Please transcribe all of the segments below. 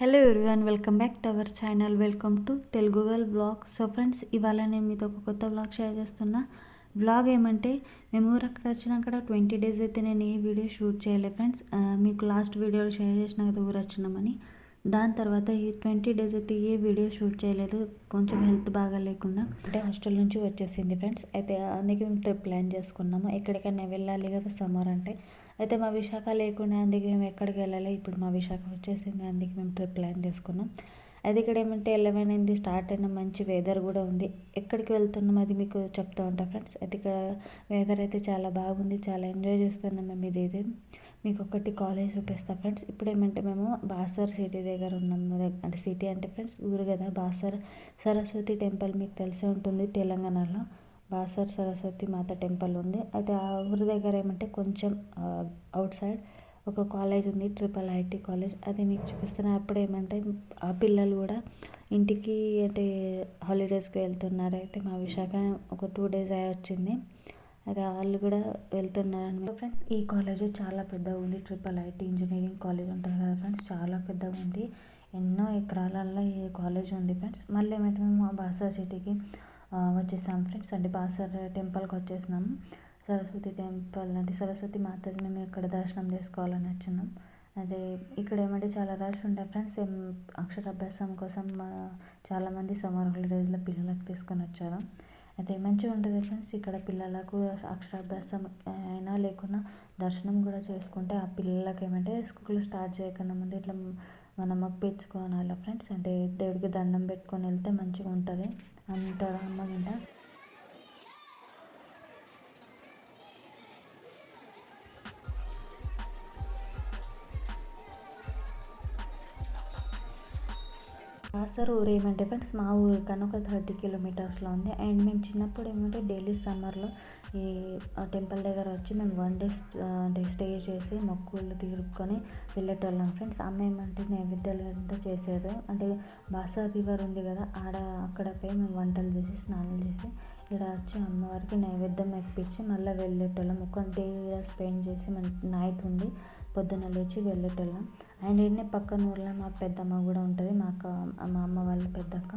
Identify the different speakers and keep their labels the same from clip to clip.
Speaker 1: Hello everyone welcome back to our channel welcome to Telugu girl blog so friends ఇవాళ నేను మీతో ఒక కొత్త బ్లాగ్ షేర్ చేస్తున్నా. బ్లాగ్ ఏమంటే మేము ఊరు అక్కడ వచ్చినాక ట్వంటీ డేస్ అయితే నేను ఏ వీడియో షూట్ చేయలేదు ఫ్రెండ్స్ మీకు లాస్ట్ వీడియోలో షేర్ చేసిన కదా ఊరు వచ్చినామని దాని తర్వాత ఈ ట్వంటీ డేస్ అయితే ఏ వీడియో షూట్ చేయలేదు. కొంచెం హెల్త్ బాగా లేకుండా అంటే హాస్టల్ నుంచి వచ్చేసింది ఫ్రెండ్స్ అయితే అందుకే మేము ట్రిప్ ప్లాన్ చేసుకున్నాము. ఎక్కడికైనా వెళ్ళాలి కదా సమ్మర్ అంటే. అయితే మా విశాఖ లేకుండా అందుకే మేము ఎక్కడికి వెళ్ళాలి. ఇప్పుడు మా విశాఖ వచ్చేసింది అందుకే మేము ట్రిప్ ప్లాన్ చేసుకున్నాం. అది ఇక్కడ ఏమంటే ఎలెవెన్ అయింది స్టార్ట్ అయిన మంచి వెదర్ కూడా ఉంది. ఎక్కడికి వెళ్తున్నాం అది మీకు చెప్తా ఉంటా ఫ్రెండ్స్ అయితే ఇక్కడ వెదర్ అయితే చాలా బాగుంది చాలా ఎంజాయ్ చేస్తున్నాం మేము ఇది ఇది మీకు ఒకటి కాలేజ్ చూపిస్తా ఫ్రెండ్స్ ఇప్పుడు ఏమంటే మేము బాసర్ సిటీ దగ్గర ఉన్నాము అంటే సిటీ అంటే ఫ్రెండ్స్ ఊరు కదా బాసర్ సరస్వతి టెంపుల్ మీకు తెలిసే ఉంటుంది తెలంగాణలో. బాసర్ సరస్వతి మాత టెంపుల్ ఉంది. అయితే ఆ ఊరి దగ్గర ఏమంటే కొంచెం అవుట్ సైడ్ ఒక కాలేజ్ ఉంది ట్రిపుల్ ఐటీ కాలేజ్. అది మీకు చూపిస్తున్నా. అప్పుడు ఏమంటే ఆ పిల్లలు కూడా ఇంటికి అంటే హాలిడేస్కి వెళ్తున్నారు. అయితే మా విశాఖ ఒక టూ డేస్ అయి వచ్చింది. అయితే వాళ్ళు కూడా వెళ్తున్నారు ఫ్రెండ్స్ ఈ కాలేజ్ చాలా పెద్దగా ఉంది. ట్రిపుల్ ఐటీ ఇంజనీరింగ్ కాలేజ్ ఉంటుంది కదా ఫ్రెండ్స్ చాలా పెద్దగా ఉంది. ఎన్నో ఎకరాలలో ఈ కాలేజ్ ఉంది ఫ్రెండ్స్. మళ్ళీ ఏమంటే మేము బాసర్ సిటీకి వచ్చేసాం ఫ్రెండ్స్ అంటే బాసర్ టెంపుల్కి వచ్చేసినాము సరస్వతి టెంపుల్ అంటే సరస్వతి మాతది మేము ఇక్కడ దర్శనం చేసుకోవాలని వచ్చినాం. అదే ఇక్కడ ఏమంటే చాలా రష్ ఉండే ఫ్రెండ్స్ ఏం అక్షరాభ్యాసం కోసం చాలామంది సమ్మర్ హాలిడేస్లో పిల్లలకు తీసుకొని వచ్చారు. అయితే మంచిగా ఉంటుంది ఫ్రెండ్స్ ఇక్కడ పిల్లలకు అక్షరాభ్యాసం అయినా లేకున్నా దర్శనం కూడా చేసుకుంటే ఆ పిల్లలకి ఏమంటే స్కూల్ స్టార్ట్ చేయకుండా ముందు ఇట్లా మనం మొప్పించుకోవాలి ఫ్రెండ్స్? అంటే దేవుడికి దండం పెట్టుకొని వెళ్తే మంచిగా ఉంటుంది. అంటారు అమ్మ గింట బాసర్ ఊరు ఏమంటే ఫ్రెండ్స్ మా ఊరు కన్నా ఒక థర్టీ కిలోమీటర్స్లో ఉంది. అండ్ మేము చిన్నప్పుడు ఏమంటే డైలీ సమ్మర్లో ఈ టెంపుల్ దగ్గర వచ్చి మేము వన్ డే అంటే స్టే చేసి మొక్కులు తీరుకొని వెళ్ళేటోళ్ళం ఫ్రెండ్స్. అమ్మ ఏమంటే నైవేద్యాలు అంటే చేసేది. అంటే బాసర్ రివర్ ఉంది కదా ఆడ అక్కడ పోయి మేము వంటలు చేసి స్నానాలు చేసి ఇక్కడ వచ్చి అమ్మవారికి నైవేద్యం ఎక్కించి మళ్ళీ వెళ్ళేటోళ్ళం. ఒక డే స్పెండ్ చేసి మన నైట్ ఉండి పొద్దున్న లేచి వెళ్ళేటోళ్ళం. అండ్ ఈడనే పక్కన ఊర్లో మా పెద్దమ్మ కూడా ఉంటుంది. మా అక్క మా అమ్మ వాళ్ళ పెద్దక్క.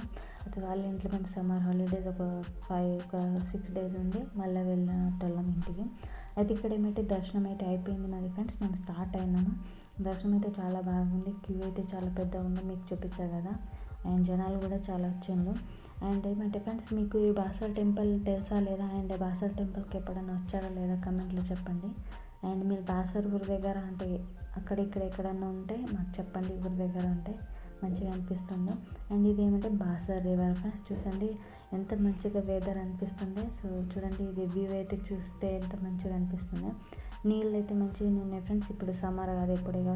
Speaker 1: అయితే వాళ్ళ ఇంట్లో మేము సమ్మర్ హాలిడేస్ ఒక ఫైవ్ ఒక సిక్స్ డేస్ ఉండి మళ్ళీ వెళ్ళేటోళ్ళం ఇంటికి. అయితే ఇక్కడ ఏమైతే దర్శనం అయితే అయిపోయింది మాది ఫ్రెండ్స్ మేము స్టార్ట్ అయినాము. దర్శనం అయితే చాలా బాగుంది. క్యూ అయితే చాలా పెద్దగా ఉంది. మీకు చూపించా కదా. అండ్ జనాలు కూడా చాలా వచ్చిండ్రు అండ్ ఏమంటే ఫ్రెండ్స్ మీకు ఈ బాసర్ టెంపుల్ తెలుసా లేదా? అండ్ బాసర్ టెంపుల్కి ఎప్పుడైనా వచ్చారా లేదా? కమెంట్లో చెప్పండి. అండ్ మీరు బాసర్ ఊరి దగ్గర అంటే అక్కడ ఇక్కడ ఎక్కడన్నా ఉంటే మాకు చెప్పండి ఊరి దగ్గర ఉంటే మంచిగా అనిపిస్తుంది. అండ్ ఇది ఏమంటే బాసర్ రివర్ ఫ్రెండ్స్ చూసండి ఎంత మంచిగా వెదర్ అనిపిస్తుంది. సో చూడండి ఇది వ్యూ అయితే చూస్తే ఎంత మంచిగా అనిపిస్తుంది. నీళ్ళు అయితే మంచిగా ఉన్నాయి ఫ్రెండ్స్ ఇప్పుడు సమ్మర్ కాదు ఇప్పుడుగా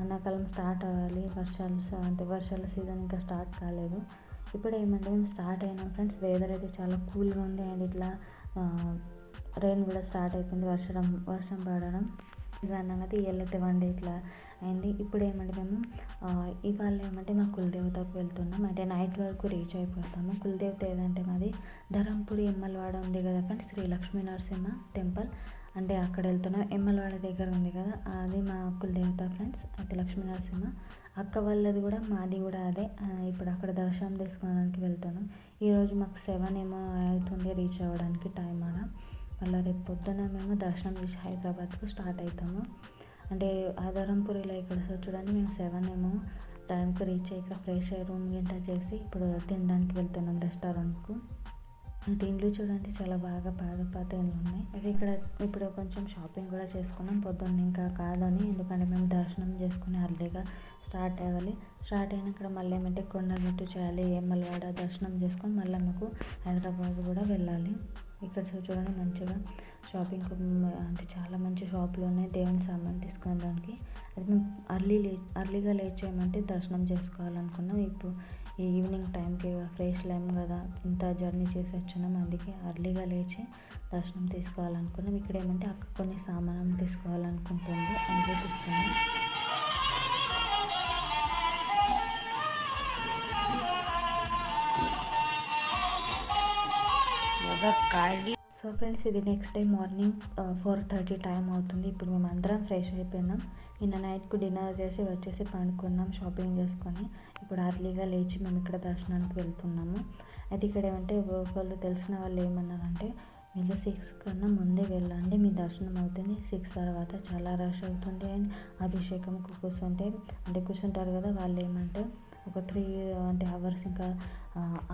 Speaker 1: అనాకాలం స్టార్ట్ అవ్వాలి వర్షాలు అంటే వర్షాల సీజన్ ఇంకా స్టార్ట్ కాలేదు. ఇప్పుడు ఏమంటే మేము స్టార్ట్ అయినాం ఫ్రెండ్స్. వెదర్ అయితే చాలా కూల్గా ఉంది అండ్ ఇట్లా రెయిన్ కూడా స్టార్ట్ అయిపోయింది వర్షం వర్షం పడడం. అన్నది ఇయ్యలైతే వన్ డే ఇట్లా అయింది. ఇప్పుడు ఏమంటే మేము ఇవాళ ఏమంటే మా కులదేవతకు వెళ్తున్నాం. అంటే నైట్ వరకు రీచ్ అయిపోతాము. కులదేవత ఏదంటే మాది ధరంపురి ఎమ్మలవాడ ఉంది కదా ఫ్రెండ్స్ శ్రీ లక్ష్మీ నరసింహ టెంపుల్. అంటే అక్కడ వెళ్తున్నాం ఎమ్మలవాడ దగ్గర ఉంది కదా అది మా అక్కుల దేవత ఫ్రెండ్స్ అయితే లక్ష్మీ నరసింహ. అక్క వాళ్ళది కూడా మాది కూడా అదే. ఇప్పుడు అక్కడ దర్శనం చేసుకోవడానికి వెళ్తున్నాం. ఈరోజు మాకు సెవెన్ ఏమో అవుతుంది రీచ్ అవ్వడానికి టైం అన. మళ్ళీ రేపు పొద్దున మేము దర్శనం చేసి హైదరాబాద్కు స్టార్ట్ అవుతాము అంటే ఆధారంపూరిలో ఇక్కడ చూడండి మేము సెవెన్ ఏమో టైంకి రీచ్ అయ్యి ఫ్రెష్ అయ్యి రూమ్ గింట చేసి ఇప్పుడు తినడానికి వెళ్తున్నాం రెస్టారెంట్కు దీంట్లో చూడండి చాలా బాగా పాత పాత ఇండ్లు ఉన్నాయి అది ఇక్కడ ఇప్పుడు కొంచెం షాపింగ్ కూడా చేసుకున్నాం. పొద్దున్న ఇంకా కాదని ఎందుకంటే మేము దర్శనం చేసుకుని అర్లీగా స్టార్ట్ అవ్వాలి. స్టార్ట్ అయిన ఇక్కడ మళ్ళీ ఏమంటే కొండగట్టు చేయాలి ఏమల్వాడ దర్శనం చేసుకొని మళ్ళీ మాకు హైదరాబాద్ కూడా వెళ్ళాలి. ఇక్కడ చూడండి మంచిగా షాపింగ్ అంటే చాలా మంచి షాపులు ఉన్నాయి. దేవుని సామాన్ తీసుకోవడానికి అది మేము అర్లీ లే అర్లీగా లేచేయమంటే దర్శనం చేసుకోవాలనుకున్నాం. ఇప్పుడు ఈవినింగ్ టైంకి ఫ్రెష్ లేం కదా ఇంత జర్నీ చేసి వచ్చినాం అందుకే అర్లీగా లేచి దర్శనం తీసుకోవాలనుకున్నాం ఇక్కడ ఏమంటే అక్క కొన్ని సామానం తీసుకోవాలనుకుంటుంది అందుకే తీసుకున్నాం సో ఫ్రెండ్స్ ఇది next day morning four thirty time అవుతుంది. ఇప్పుడు మేము అందరం ఫ్రెష్ అయిపోయినాం. నిన్న నైట్కు డిన్నర్ చేసి వచ్చేసి పండుకున్నాం షాపింగ్ చేసుకొని. ఇప్పుడు అర్లీగా లేచి మేము ఇక్కడ దర్శనానికి వెళ్తున్నాము. అయితే ఇక్కడ ఏమంటే ఒకళ్ళు తెలిసిన వాళ్ళు ఏమన్నారంటే మీరు సిక్స్ కన్నా ముందే వెళ్ళండి మీ దర్శనం అవుతుంది. సిక్స్ తర్వాత చాలా రష్ అవుతుంది. అండ్ అభిషేకం కూర్చుంటే అంటే కూర్చుంటారు కదా వాళ్ళు ఏమంటే ఒక త్రీ అంటే అవర్స్ ఇంకా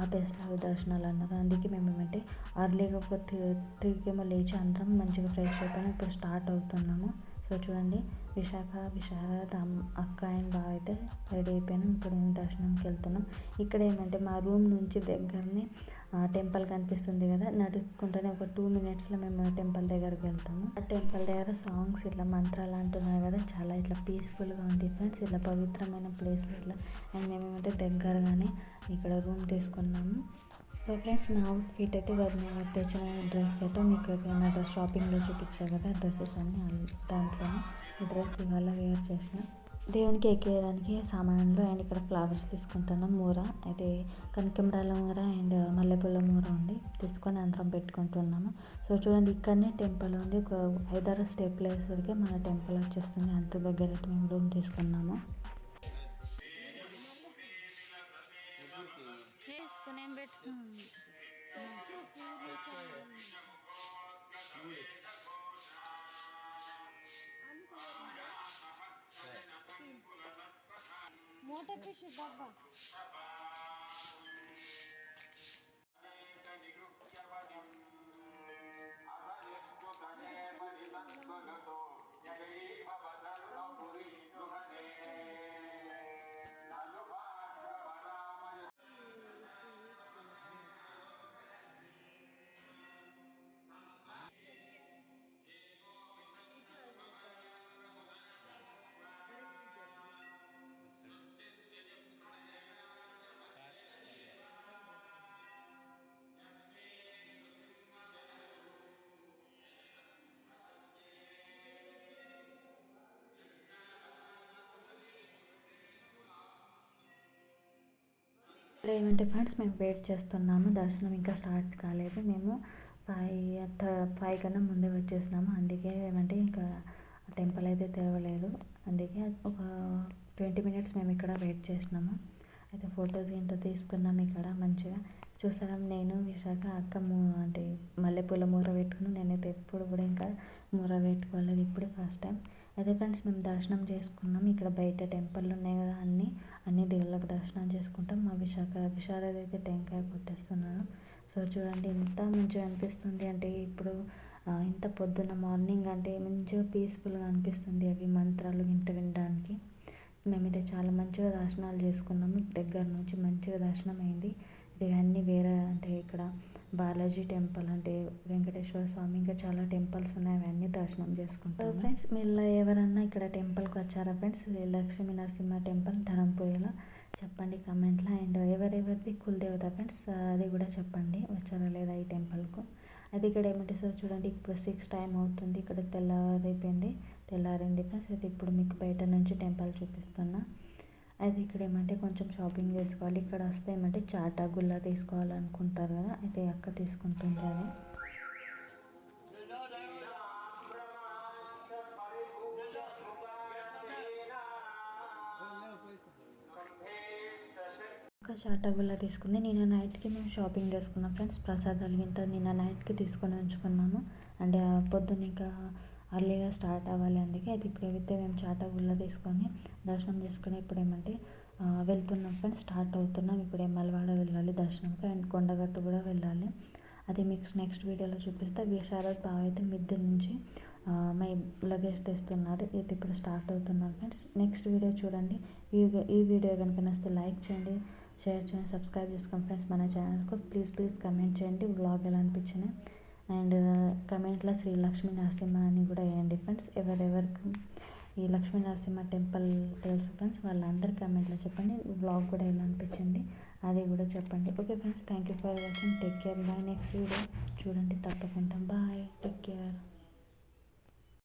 Speaker 1: ఆపేస్తారు దర్శనాలు అన్నారు. అందుకే మేము ఏమంటే అర్లీగా ఒక త్రీ త్రీకి ఏమో లేచి అందరం మంచిగా ఫ్రెష్ అయిపోయినా ఇప్పుడు స్టార్ట్ అవుతున్నాము. సో చూడండి విశాఖ విశాఖ అక్క అండ్ బావ అయితే రెడీ అయిపోయాను. ఇప్పుడు మేము దర్శనంకి వెళ్తున్నాం. ఇక్కడ ఏంటంటే మా రూమ్ నుంచి దగ్గరనే టెంపుల్ కనిపిస్తుంది కదా నడుచుకుంటూనే ఒక టూ మినిట్స్లో మేము టెంపుల్ దగ్గరికి వెళ్తాము. ఆ టెంపుల్ దగ్గర సాంగ్స్ ఇట్లా మంత్రాలు అంటున్నారు కదా చాలా ఇట్లా పీస్ఫుల్గా ఉంది ఫ్రెండ్స్. ఇట్లా పవిత్రమైన ప్లేస్ ఇట్లా. అండ్ మేమేమైతే దగ్గరగానే ఇక్కడ రూమ్ తీసుకున్నాము. సో ఫ్రెండ్స్ నా అవుట్ఫిట్ అయితే నేను తెచ్చిన డ్రెస్ అయితే మీకు నా షాపింగ్లో చూపించాను కదా డ్రెస్సెస్ అన్నీ దాంట్లోనే ఈ డ్రెస్ ఇవాళ వేర్ చేసిన. దేవునికి ఎక్కేయడానికి సామాన్లు అండ్ ఇక్కడ ఫ్లవర్స్ తీసుకుంటున్నాం మూర. అయితే కనకంబరాల మూర అండ్ మల్లెపూల మూర ఉంది తీసుకొని అందరం పెట్టుకుంటున్నాము. సో చూడండి ఇక్కడనే టెంపుల్ ఉంది. ఒక ఐదారు స్టెప్ వేసరికి మన టెంపుల్ వచ్చేస్తుంది. అంత దగ్గర అయితే మేము రూమ్ తీసుకున్నాము.
Speaker 2: 继续播放 డబ్బా
Speaker 1: ఏమంటే ఫ్రెండ్స్ మేము వెయిట్ చేస్తున్నాము దర్శనం ఇంకా స్టార్ట్ కాలేదు. మేము ఫైవ్ ఫైవ్ కన్నా ముందే వచ్చేసినాము. అందుకే ఏమంటే ఇంకా టెంపుల్ అయితే తెరవలేదు. అందుకే ఒక ట్వంటీ మినిట్స్ మేము ఇక్కడ వెయిట్ చేసినాము. అయితే ఫొటోస్ ఏంటో తీసుకున్నాము ఇక్కడ మంచిగా. చూసారా నేను విశాఖ అక్క మూ అంటే మల్లెపూల మూర పెట్టుకుని నేనైతే ఎప్పుడు కూడా ఇంకా మూర పెట్టుకోలేదు. ఇప్పుడే ఫస్ట్ టైం. అయితే ఫ్రెండ్స్ మేము దర్శనం చేసుకున్నాం ఇక్కడ బయట టెంపుల్ ఉన్నాయి కదా అన్నీ. అన్ని దేవుళ్ళకి దర్శనం చేసుకుంటాం. మా విశాఖ విశారద అయితే టెంకాయ కొట్టేస్తున్నాను. సో చూడండి ఎంత మంచిగా అనిపిస్తుంది. అంటే ఇప్పుడు ఇంత పొద్దున్న మార్నింగ్ అంటే మంచిగా పీస్ఫుల్గా అనిపిస్తుంది అవి మంత్రాలు ఇంట వినడానికి. మేమైతే చాలా మంచిగా దర్శనాలు చేసుకున్నాము. దగ్గర నుంచి మంచిగా దర్శనం అయింది ఇవన్నీ వేరే అంటే ఇక్కడ బాలాజీ టెంపుల్ అంటే వెంకటేశ్వర స్వామి ఇంకా చాలా టెంపుల్స్ ఉన్నాయి. అవన్నీ దర్శనం చేసుకుంటాం ఫ్రెండ్స్ మీరు ఎవరన్నా ఇక్కడ టెంపుల్కి వచ్చారా ఫ్రెండ్స్? లక్ష్మీ నరసింహ టెంపుల్ ధరంపూరిలో చెప్పండి కమెంట్లో. అండ్ ఎవరెవరిది? కులదేవత ఫ్రెండ్స్ అది కూడా చెప్పండి. వచ్చారా లేదా ఈ టెంపుల్కు? అది ఇక్కడ ఏమంటే సార్ చూడండి ఇప్పుడు సిక్స్ టైం అవుతుంది. ఇక్కడ తెల్లారైపోయింది. తెల్లారింది ఫ్రెండ్స్. అయితే ఇప్పుడు మీకు బయట నుంచి టెంపుల్ చూపిస్తున్నా. అయితే ఇక్కడ ఏమంటే కొంచెం షాపింగ్ చేసుకోవాలి. ఇక్కడ వస్తే ఏమంటే చాటా గుల్లా తీసుకోవాలనుకుంటారు కదా అయితే అక్క తీసుకుంటుంది అది ఒక చాటా గుల్లా తీసుకుంది. నిన్న నైట్కి మేము షాపింగ్ చేసుకున్నాం ఫ్రెండ్స్. ప్రసాదాలు ఇంత నిన్న నైట్కి తీసుకొని ఉంచుకున్నాము. అంటే పొద్దున్న ఇంకా అర్లీగా స్టార్ట్ అవ్వాలి అందుకే అయితే ఇప్పుడు అయితే మేము చాటగుళ్ళ తీసుకొని దర్శనం చేసుకుని ఇప్పుడు ఏమంటే వెళ్తున్నాం ఫ్రెండ్స్ స్టార్ట్ అవుతున్నాం. ఇప్పుడు ఎమ్మలవాడ వెళ్ళాలి దర్శనంకి అండ్ కొండగట్టు కూడా వెళ్ళాలి. అది మీకు నెక్స్ట్ వీడియోలో చూపిస్తే. విశారద్ బావ అయితే మిద్దె నుంచి మై లగేజ్ తెస్తున్నారు. ఇది ఇప్పుడు స్టార్ట్ అవుతున్నాం ఫ్రెండ్స్ నెక్స్ట్ వీడియో చూడండి. ఈ ఈ వీడియో కనుక నచ్చితే లైక్ చేయండి షేర్ చేయండి సబ్స్క్రైబ్ చేసుకోండి ఫ్రెండ్స్ మన ఛానల్కు ప్లీజ్ ప్లీజ్ కమెంట్ చేయండి. బ్లాగ్ ఎలా అనిపించినాయి అండ్ కమెంట్లో శ్రీ లక్ష్మీ నరసింహ అని కూడా వేయండి ఫ్రెండ్స్. ఎవరెవరికి ఈ లక్ష్మీ నరసింహ టెంపుల్ తెలుసు ఫ్రెండ్స్. వాళ్ళందరి కమెంట్లో చెప్పండి. బ్లాగ్ కూడా ఎలా అనిపించింది అది కూడా చెప్పండి. Okay friends thank you for watching. Take care. Bye. Next video చూడండి తప్పకుండా. బాయ్. Take care.